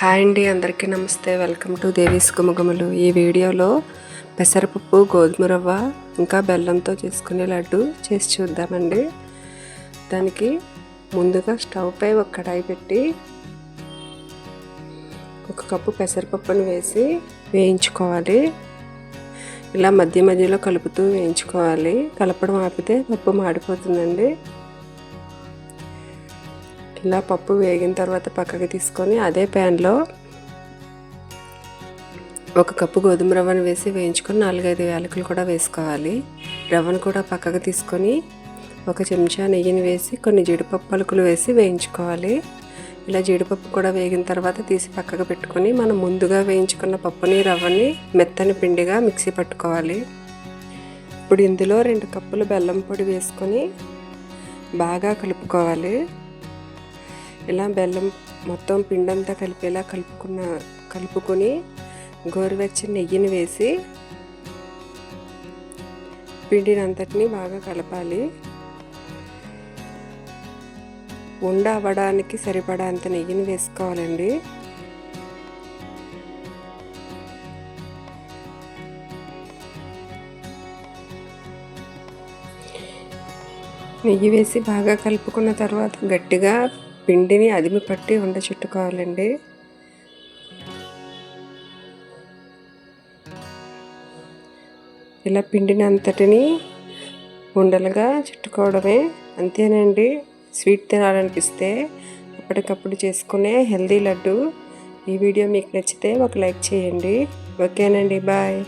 Hi అండి అందరికీ నమస్తే. వెల్కమ్ టు దేవీస్ గుమగుమలు ఈ వీడియోలో పెసరపప్పు గోధుమ రవ్వ ఇంకా బెల్లంతో చేసుకునే లడ్డు చేసి చూద్దామండి. దానికి ముందుగా స్టవ్ పై ఒక కడాయి పెట్టి ఒక కప్పు పెసరపప్పును వేసి వేయించుకోవాలి. ఇలా మధ్య మధ్యలో కలుపుతూ వేయించుకోవాలి. కలపడం ఆపితే పప్పు మాడిపోతుందండి. ఇలా పప్పు వేగిన తర్వాత పక్కకి తీసుకొని అదే ప్యాన్లో ఒక కప్పు గోధుమ రవ్వను వేసి వేయించుకొని నాలుగైదు యాలకులు కూడా వేసుకోవాలి. రవ్వను కూడా పక్కకు తీసుకొని ఒక చెంచా నెయ్యిని వేసి కొన్ని జీడిపప్పు పలుకులు వేసి వేయించుకోవాలి. ఇలా జీడిపప్పు కూడా వేగిన తర్వాత తీసి పక్కకు పెట్టుకొని మనం ముందుగా వేయించుకున్న పప్పుని రవ్వని మెత్తని పిండిగా మిక్సీ పట్టుకోవాలి. ఇప్పుడు ఇందులో రెండు కప్పులు బెల్లం పొడి వేసుకొని బాగా కలుపుకోవాలి. ఇలా బెల్లం మొత్తం పిండంతా కలిపేలా కలుపుకున్న కలుపుకొని గోరువెచ్చని నెయ్యిని వేసి పిండిని అంతటిని బాగా కలపాలి. ఉండ అవ్వడానికి సరిపడా అంత నెయ్యిని వేసుకోవాలండి. నెయ్యి వేసి బాగా కలుపుకున్న తర్వాత గట్టిగా పిండిని అదిమి పట్టి ఉండ చుట్టుకోవాలండి. ఇలా పిండిని అంతటిని ఉండలుగా చుట్టుకోవడమే అంతేనండి. స్వీట్ తినాలనిపిస్తే అప్పటికప్పుడు చేసుకునే హెల్దీ లడ్డు ఈ వీడియో మీకు నచ్చితే ఒక లైక్ చేయండి. ఓకేనండి బాయ్.